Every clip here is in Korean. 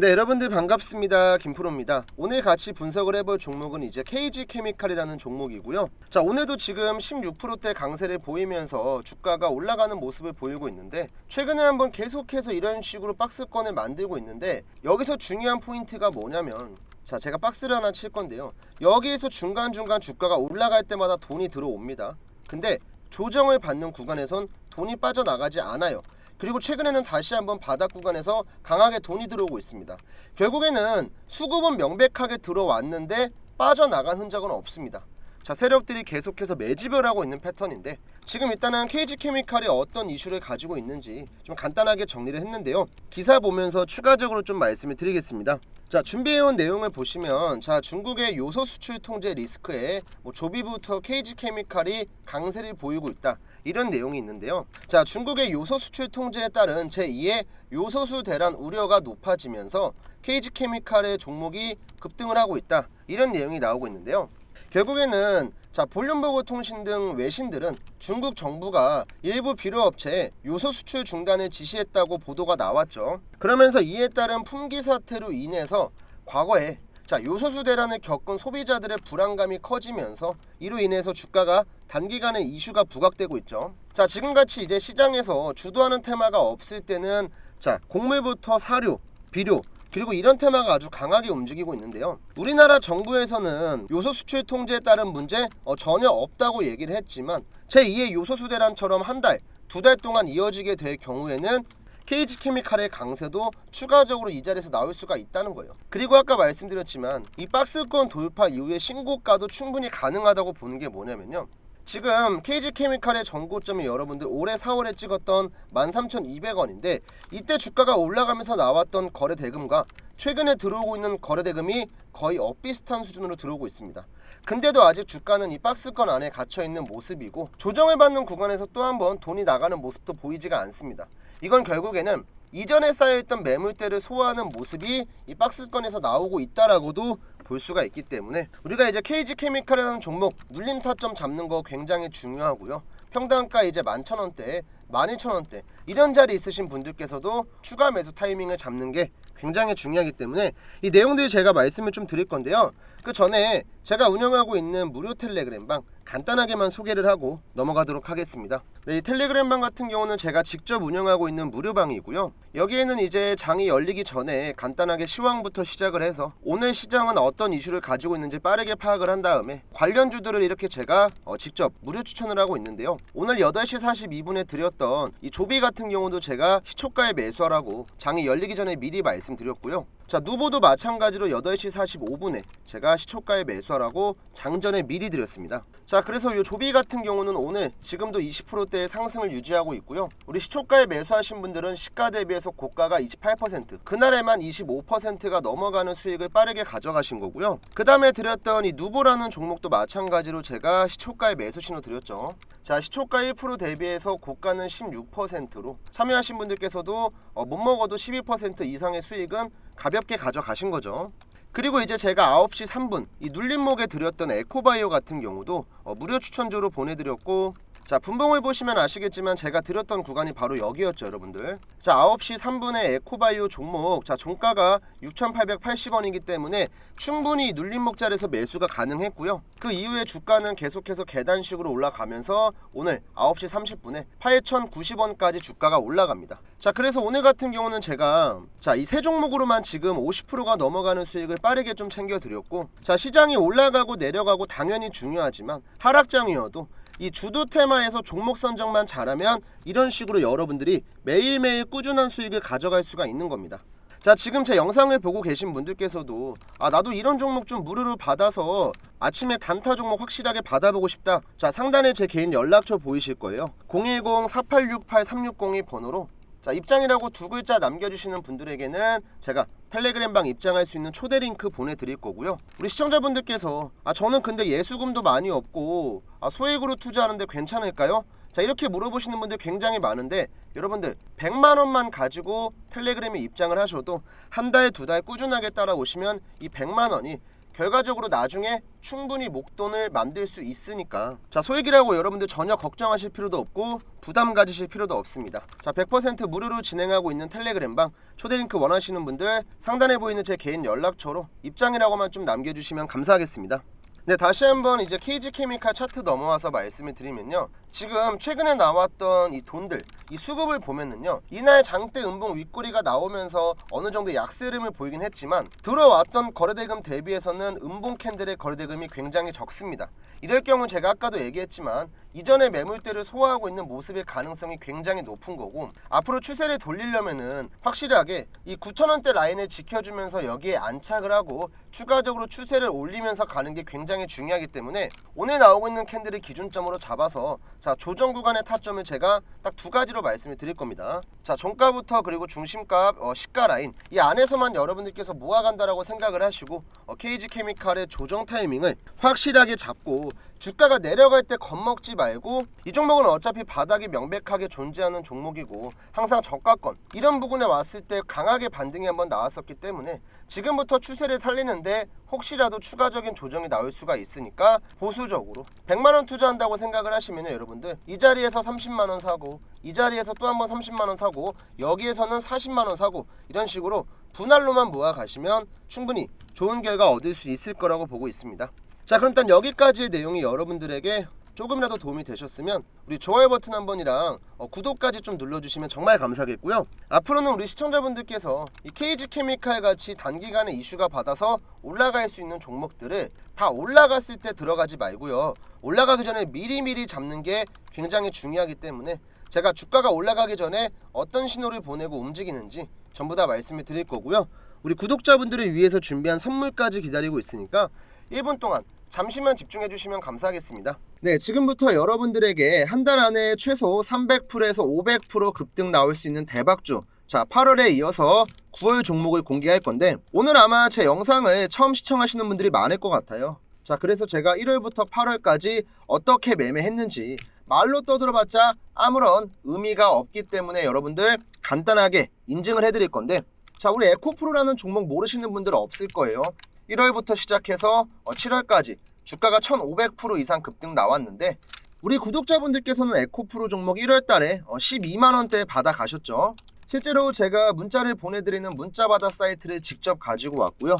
네 여러분들 반갑습니다. 김프로입니다. 오늘 같이 분석을 해볼 종목은 이제 KG 케미칼이라는 종목이고요. 자 오늘도 지금 16%대 강세를 보이면서 주가가 올라가는 모습을 보이고 있는데 최근에 한번 계속해서 이런 식으로 박스권을 만들고 있는데 여기서 중요한 포인트가 뭐냐면 자 제가 박스를 하나 칠 건데요. 여기에서 중간중간 주가가 올라갈 때마다 돈이 들어옵니다. 근데 조정을 받는 구간에선 돈이 빠져나가지 않아요 그리고 최근에는 다시 한번 바닥 구간에서 강하게 돈이 들어오고 있습니다. 결국에는 수급은 명백하게 들어왔는데 빠져나간 흔적은 없습니다. 자 세력들이 계속해서 매집을 하고 있는 패턴인데 지금 일단은 KG케미칼이 어떤 이슈를 가지고 있는지 좀 간단하게 정리를 했는데요. 기사 보면서 추가적으로 좀 말씀을 드리겠습니다. 자 준비해온 내용을 보시면 자 중국의 요소 수출 통제 리스크에 뭐 조비부터 KG케미칼이 강세를 보이고 있다. 이런 내용이 있는데요. 자, 중국의 요소 수출 통제에 따른 제2의 요소수 대란 우려가 높아지면서 KG케미칼의 종목이 급등을 하고 있다. 이런 내용이 나오고 있는데요. 결국에는 자, 볼륨버그 통신 등 외신들은 중국 정부가 일부 비료 업체에 요소 수출 중단을 지시했다고 보도가 나왔죠. 그러면서 이에 따른 품귀 사태로 인해서 과거에 자 요소수 대란을 겪은 소비자들의 불안감이 커지면서 이로 인해서 주가가 단기간에 이슈가 부각되고 있죠. 자 지금같이 이제 시장에서 주도하는 테마가 없을 때는 자 곡물부터 사료, 비료 그리고 이런 테마가 아주 강하게 움직이고 있는데요. 우리나라 정부에서는 요소 수출 통제에 따른 문제 어, 전혀 없다고 얘기를 했지만 제2의 요소수 대란처럼 한 달, 두 달 동안 이어지게 될 경우에는 KG케미칼의 강세도 추가적으로 이 자리에서 나올 수가 있다는 거예요. 그리고 아까 말씀드렸지만 이 박스권 돌파 이후에 신고가도 충분히 가능하다고 보는 게 뭐냐면요. 지금 KG케미칼의 전고점이 여러분들 올해 4월에 찍었던 13,200원인데 이때 주가가 올라가면서 나왔던 거래 대금과 최근에 들어오고 있는 거래 대금이 거의 엇비슷한 수준으로 들어오고 있습니다. 근데도 아직 주가는 이 박스권 안에 갇혀 있는 모습이고 조정을 받는 구간에서 또 한 번 돈이 나가는 모습도 보이지가 않습니다. 이건 결국에는 이전에 쌓여있던 매물대를 소화하는 모습이 이 박스권에서 나오고 있다라고도 볼 수가 있기 때문에 우리가 이제 KG케미칼이라는 종목 눌림 타점 잡는 거 굉장히 중요하고요. 평당가 이제 11,000원대, 12,000원대 이런 자리 있으신 분들께서도 추가 매수 타이밍을 잡는 게 굉장히 중요하기 때문에 이 내용들 제가 말씀을 좀 드릴 건데요. 그 전에 제가 운영하고 있는 무료 텔레그램 방 간단하게만 소개를 하고 넘어가도록 하겠습니다. 네, 이 텔레그램방 같은 경우는 제가 직접 운영하고 있는 무료방이고요. 여기에는 이제 장이 열리기 전에 간단하게 시황부터 시작을 해서 오늘 시장은 어떤 이슈를 가지고 있는지 빠르게 파악을 한 다음에 관련 주들을 이렇게 제가 어, 직접 무료 추천을 하고 있는데요. 오늘 8시 42분에 드렸던 이 조비 같은 경우도 제가 시초가에 매수하라고 장이 열리기 전에 미리 말씀드렸고요. 자 누보도 마찬가지로 8시 45분에 제가 시초가에 매수하라고 장전에 미리 드렸습니다. 자 그래서 이 조비 같은 경우는 오늘 지금도 20%대의 상승을 유지하고 있고요. 우리 시초가에 매수하신 분들은 시가 대비해서 고가가 28% 그날에만 25%가 넘어가는 수익을 빠르게 가져가신 거고요. 그 다음에 드렸던 이 누보라는 종목도 마찬가지로 제가 시초가에 매수 신호 드렸죠. 자 시초가 1% 대비해서 고가는 16%로 참여하신 분들께서도 어, 못 먹어도 12% 이상의 수익은 가볍게 가져가신 거죠. 그리고 이제 제가 9시 3분 이 눌림목에 드렸던 에코바이오 같은 경우도 어, 무료 추천주로 보내드렸고 자 분봉을 보시면 아시겠지만 제가 드렸던 구간이 바로 여기였죠 여러분들. 자 9시 3분에 에코바이오 종목. 자 종가가 6,880원이기 때문에 충분히 눌림목 자리에서 매수가 가능했고요. 그 이후에 주가는 계속해서 계단식으로 올라가면서 오늘 9시 30분에 8,090원까지 주가가 올라갑니다. 자 그래서 오늘 같은 경우는 제가 자 이 세 종목으로만 지금 50%가 넘어가는 수익을 빠르게 좀 챙겨 드렸고 자 시장이 올라가고 내려가고 당연히 중요하지만 하락장이어도 이 주도 테마에서 종목 선정만 잘하면 이런 식으로 여러분들이 매일매일 꾸준한 수익을 가져갈 수가 있는 겁니다. 자 지금 제 영상을 보고 계신 분들께서도 아 나도 이런 종목 좀 무료로 받아서 아침에 단타 종목 확실하게 받아보고 싶다 자 상단에 제 개인 연락처 보이실 거예요 010-4868-360이 번호로 자 입장이라고 두 글자 남겨주시는 분들에게는 제가 텔레그램방 입장할 수 있는 초대 링크 보내드릴 거고요 우리 시청자분들께서 아 저는 근데 예수금도 많이 없고 아 소액으로 투자하는데 괜찮을까요? 자 이렇게 물어보시는 분들 굉장히 많은데 여러분들 100만 원만 가지고 텔레그램에 입장을 하셔도 한 달 두 달 꾸준하게 따라오시면 이 100만 원이 결과적으로 나중에 충분히 목돈을 만들 수 있으니까. 자 소액이라고 여러분들 전혀 걱정하실 필요도 없고 부담 가지실 필요도 없습니다. 자 100% 무료로 진행하고 있는 텔레그램방 초대링크 원하시는 분들 상단에 보이는 제 개인 연락처로 입장이라고만 좀 남겨주시면 감사하겠습니다 네 다시 한번 이제 KG 케미칼 차트 넘어와서 말씀을 드리면요. 지금 최근에 나왔던 이 돈들 이 수급을 보면은요. 이날 장대 음봉 윗꼬리가 나오면서 어느 정도 약세름을 보이긴 했지만 들어왔던 거래대금 대비해서는 음봉 캔들의 거래대금이 굉장히 적습니다. 이럴 경우 제가 아까도 얘기했지만 이전에 매물대를 소화하고 있는 모습의 가능성이 굉장히 높은 거고 앞으로 추세를 돌리려면은 확실하게 이 9천원대 라인을 지켜주면서 여기에 안착을 하고 추가적으로 추세를 올리면서 가는 게 굉장히 중요하기 때문에 오늘 나오고 있는 캔들을 기준점으로 잡아서 자 조정 구간의 타점을 제가 딱 두 가지로 말씀을 드릴 겁니다. 자 종가부터 그리고 중심값, 어, 시가 라인 이 안에서만 여러분들께서 모아간다라고 생각을 하시고 어, KG 케미칼의 조정 타이밍을 확실하게 잡고 주가가 내려갈 때 겁먹지 말고 이 종목은 어차피 바닥이 명백하게 존재하는 종목이고 항상 저가권 이런 부분에 왔을 때 강하게 반등이 한번 나왔었기 때문에 지금부터 추세를 살리는데 혹시라도 추가적인 조정이 나올 수가 있으니까 보수적으로 100만 원 투자한다고 생각을 하시면 여러분들 이 자리에서 30만 원 사고 이 자리에서 또 한 번 30만 원 사고 여기에서는 40만 원 사고 이런 식으로 분할로만 모아 가시면 충분히 좋은 결과 얻을 수 있을 거라고 보고 있습니다. 자 그럼 일단 여기까지의 내용이 여러분들에게 조금이라도 도움이 되셨으면 우리 좋아요 버튼 한 번이랑 어, 구독까지 좀 눌러주시면 정말 감사하겠고요. 앞으로는 우리 시청자분들께서 이 KG 케미칼 같이 단기간에 이슈가 받아서 올라갈 수 있는 종목들을 다 올라갔을 때 들어가지 말고요. 올라가기 전에 미리미리 잡는 게 굉장히 중요하기 때문에 제가 주가가 올라가기 전에 어떤 신호를 보내고 움직이는지 전부 다 말씀을 드릴 거고요. 우리 구독자분들을 위해서 준비한 선물까지 기다리고 있으니까 1분 동안 잠시만 집중해 주시면 감사하겠습니다. 네, 지금부터 여러분들에게 한 달 안에 최소 300%에서 500% 급등 나올 수 있는 대박주. 자, 8월에 이어서 9월 종목을 공개할 건데 오늘 아마 제 영상을 처음 시청하시는 분들이 많을 것 같아요. 자, 그래서 제가 1월부터 8월까지 어떻게 매매했는지 말로 떠들어봤자 아무런 의미가 없기 때문에 여러분들 간단하게 인증을 해드릴 건데 자, 우리 에코프로라는 종목 모르시는 분들은 없을 거예요. 1월부터 시작해서 7월까지 주가가 1,500% 이상 급등 나왔는데 우리 구독자분들께서는 에코프로 종목 1월 달에 12만 원대 받아 가셨죠. 실제로 제가 문자를 보내드리는 문자받아 사이트를 직접 가지고 왔고요.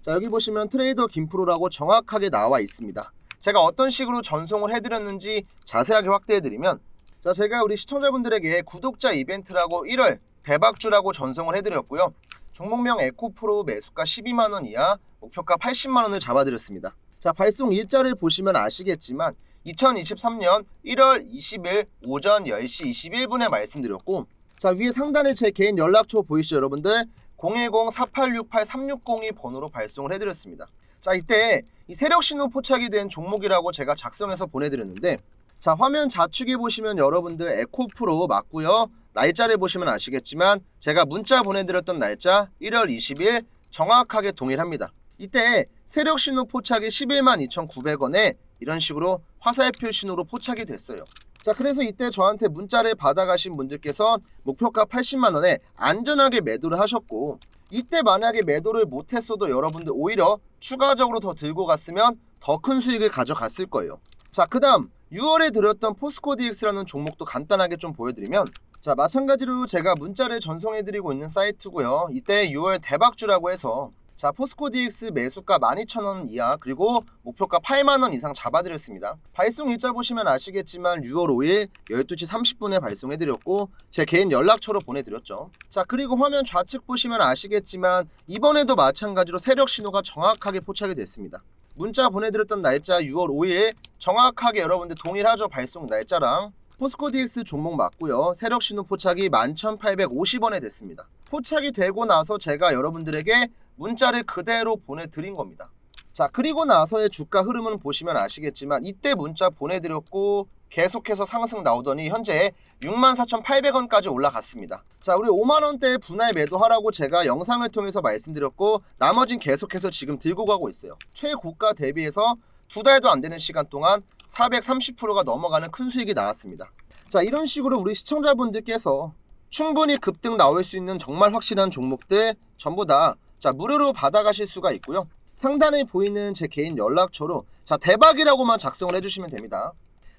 자 여기 보시면 트레이더 김프로라고 정확하게 나와 있습니다. 제가 어떤 식으로 전송을 해드렸는지 자세하게 확대해드리면 자 제가 우리 시청자분들에게 구독자 이벤트라고 1월 대박주라고 전송을 해드렸고요. 종목명 에코프로 매수가 12만원 이하 목표가 80만원을 잡아드렸습니다. 자 발송 일자를 보시면 아시겠지만 2023년 1월 20일 오전 10시 21분에 말씀드렸고 자 위에 상단에 제 개인 연락처 보이시죠 여러분들 010-4868-360이 번호로 발송을 해드렸습니다. 자 이때 이 세력 신호 포착이 된 종목이라고 제가 작성해서 보내드렸는데 자 화면 좌측에 보시면 여러분들 에코프로 맞고요 날짜를 보시면 아시겠지만 제가 문자 보내드렸던 날짜 1월 20일 정확하게 동일합니다. 이때 세력 신호 포착이 11만 2,900원에 이런 식으로 화살표 신호로 포착이 됐어요. 자 그래서 이때 저한테 문자를 받아가신 분들께서 목표가 80만 원에 안전하게 매도를 하셨고 이때 만약에 매도를 못했어도 여러분들 오히려 추가적으로 더 들고 갔으면 더 큰 수익을 가져갔을 거예요. 자 그다음 6월에 들었던 포스코 DX라는 종목도 간단하게 좀 보여드리면 자 마찬가지로 제가 문자를 전송해드리고 있는 사이트고요. 이때 6월 대박주라고 해서 자 포스코 DX 매수가 12,000원 이하 그리고 목표가 8만원 이상 잡아드렸습니다. 발송 일자 보시면 아시겠지만 6월 5일 12시 30분에 발송해드렸고 제 개인 연락처로 보내드렸죠. 자 그리고 화면 좌측 보시면 아시겠지만 이번에도 마찬가지로 세력 신호가 정확하게 포착이 됐습니다. 문자 보내드렸던 날짜 6월 5일 정확하게 여러분들 동일하죠 발송 날짜랑 포스코 DX 종목 맞고요. 세력 신호 포착이 11,850원에 됐습니다. 포착이 되고 나서 제가 여러분들에게 문자를 그대로 보내드린 겁니다. 자 그리고 나서의 주가 흐름은 보시면 아시겠지만 이때 문자 보내드렸고 계속해서 상승 나오더니 현재 64,800원까지 올라갔습니다. 자 우리 5만원대 분할 매도하라고 제가 영상을 통해서 말씀드렸고 나머진 계속해서 지금 들고 가고 있어요. 최고가 대비해서 두 달도 안 되는 시간 동안 430%가 넘어가는 큰 수익이 나왔습니다. 자 이런 식으로 우리 시청자분들께서 충분히 급등 나올 수 있는 정말 확실한 종목들 전부 다 자 무료로 받아가실 수가 있고요. 상단에 보이는 제 개인 연락처로 자 대박이라고만 작성을 해주시면 됩니다.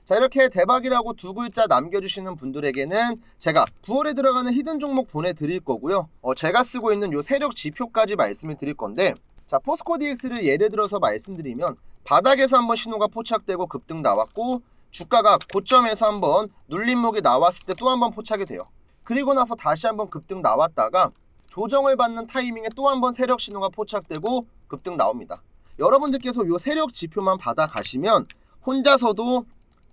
자 이렇게 대박이라고 두 글자 남겨주시는 분들에게는 제가 9월에 들어가는 히든 종목 보내드릴 거고요. 어, 제가 쓰고 있는 요 세력 지표까지 말씀을 드릴 건데 자 포스코 DX를 예를 들어서 말씀드리면 바닥에서 한번 신호가 포착되고 급등 나왔고 주가가 고점에서 한번 눌림목이 나왔을 때 또 한번 포착이 돼요. 그리고 나서 다시 한번 급등 나왔다가 조정을 받는 타이밍에 또 한 번 세력 신호가 포착되고 급등 나옵니다. 여러분들께서 요 세력 지표만 받아 가시면 혼자서도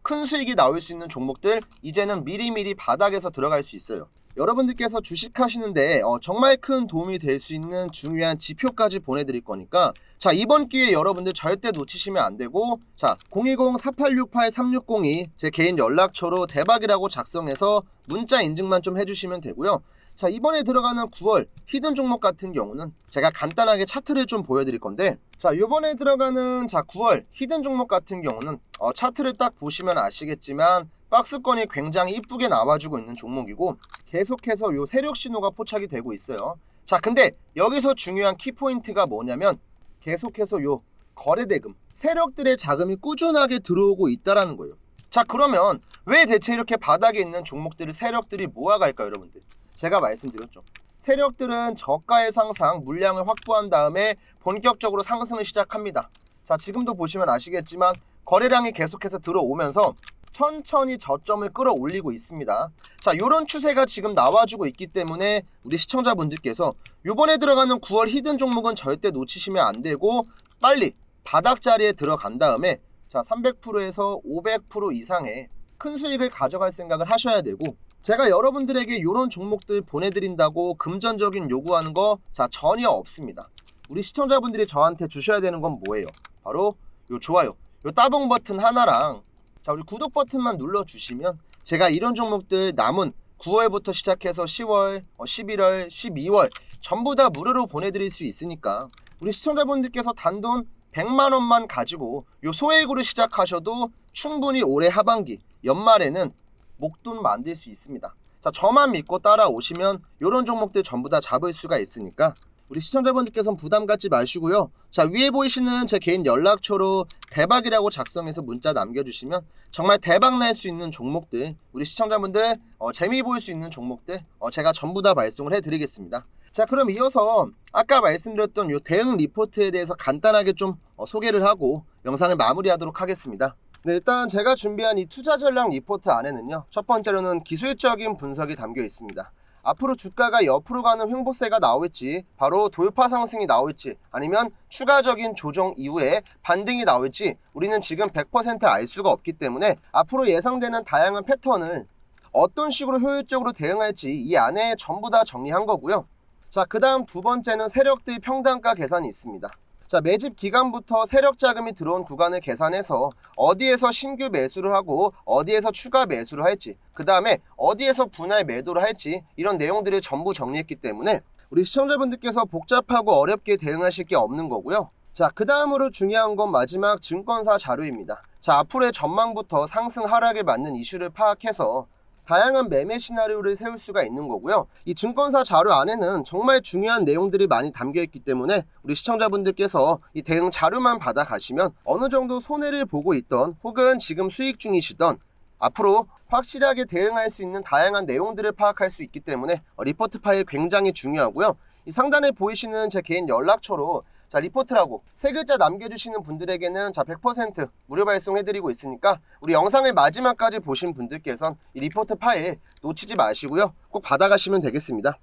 큰 수익이 나올 수 있는 종목들 이제는 미리미리 바닥에서 들어갈 수 있어요. 여러분들께서 주식하시는데 어, 정말 큰 도움이 될 수 있는 중요한 지표까지 보내드릴 거니까 자 이번 기회에 여러분들 절대 놓치시면 안 되고 자 010-4868-3602 제 개인 연락처로 대박이라고 작성해서 문자 인증만 좀 해주시면 되고요. 자 이번에 들어가는 9월 히든 종목 같은 경우는 제가 간단하게 차트를 좀 보여드릴 건데 자 이번에 들어가는 자 9월 히든 종목 같은 경우는 어, 차트를 딱 보시면 아시겠지만 박스권이 굉장히 이쁘게 나와주고 있는 종목이고 계속해서 요 세력 신호가 포착이 되고 있어요. 자 근데 여기서 중요한 키포인트가 뭐냐면 계속해서 요 거래 대금 세력들의 자금이 꾸준하게 들어오고 있다라는 거예요. 자 그러면 왜 대체 이렇게 바닥에 있는 종목들을 세력들이 모아갈까요 여러분들? 제가 말씀드렸죠. 세력들은 저가의 상상, 물량을 확보한 다음에 본격적으로 상승을 시작합니다. 자, 지금도 보시면 아시겠지만 거래량이 계속해서 들어오면서 천천히 저점을 끌어올리고 있습니다. 자, 이런 추세가 지금 나와주고 있기 때문에 우리 시청자분들께서 요번에 들어가는 9월 히든 종목은 절대 놓치시면 안 되고 빨리 바닥 자리에 들어간 다음에 자, 300%에서 500% 이상의 큰 수익을 가져갈 생각을 하셔야 되고 제가 여러분들에게 이런 종목들 보내드린다고 금전적인 요구하는 거 자 전혀 없습니다. 우리 시청자분들이 저한테 주셔야 되는 건 뭐예요? 바로 요 좋아요, 요 따봉 버튼 하나랑 자 우리 구독 버튼만 눌러주시면 제가 이런 종목들 남은 9월부터 시작해서 10월, 어, 11월, 12월 전부 다 무료로 보내드릴 수 있으니까 우리 시청자분들께서 단돈 100만 원만 가지고 요 소액으로 시작하셔도 충분히 올해 하반기 연말에는 목돈 만들 수 있습니다. 자, 저만 믿고 따라오시면 이런 종목들 전부 다 잡을 수가 있으니까 우리 시청자분들께서는 부담 갖지 마시고요. 자, 위에 보이시는 제 개인 연락처로 대박이라고 작성해서 문자 남겨주시면 정말 대박 날 수 있는 종목들, 우리 시청자분들 어, 재미 보일 수 있는 종목들 어, 제가 전부 다 발송을 해드리겠습니다. 자, 그럼 이어서 아까 말씀드렸던 요 대응 리포트에 대해서 간단하게 좀 어, 소개를 하고 영상을 마무리하도록 하겠습니다. 네, 일단 제가 준비한 이 투자 전략 리포트 안에는요. 첫 번째로는 기술적인 분석이 담겨 있습니다. 앞으로 주가가 옆으로 가는 횡보세가 나올지, 바로 돌파 상승이 나올지, 아니면 추가적인 조정 이후에 반등이 나올지 우리는 지금 100%알 수가 없기 때문에 앞으로 예상되는 다양한 패턴을 어떤 식으로 효율적으로 대응할지 이 안에 전부 다 정리한 거고요. 자, 그 다음 두 번째는 세력들 평단가 계산이 있습니다. 자, 매집 기간부터 세력 자금이 들어온 구간을 계산해서 어디에서 신규 매수를 하고 어디에서 추가 매수를 할지, 그 다음에 어디에서 분할 매도를 할지 이런 내용들을 전부 정리했기 때문에 우리 시청자분들께서 복잡하고 어렵게 대응하실 게 없는 거고요. 자, 그 다음으로 중요한 건 마지막 증권사 자료입니다. 자, 앞으로의 전망부터 상승 하락에 맞는 이슈를 파악해서 다양한 매매 시나리오를 세울 수가 있는 거고요. 이 증권사 자료 안에는 정말 중요한 내용들이 많이 담겨 있기 때문에 우리 시청자분들께서 이 대응 자료만 받아 가시면 어느 정도 손해를 보고 있던 혹은 지금 수익 중이시던 앞으로 확실하게 대응할 수 있는 다양한 내용들을 파악할 수 있기 때문에 어, 리포트 파일 굉장히 중요하고요. 이 상단에 보이시는 제 개인 연락처로 자 리포트라고. 세 글자 남겨주시는 분들에게는 자 100% 무료 발송해드리고 있으니까 우리 영상을 마지막까지 보신 분들께선 이 리포트 파일 놓치지 마시고요. 꼭 받아가시면 되겠습니다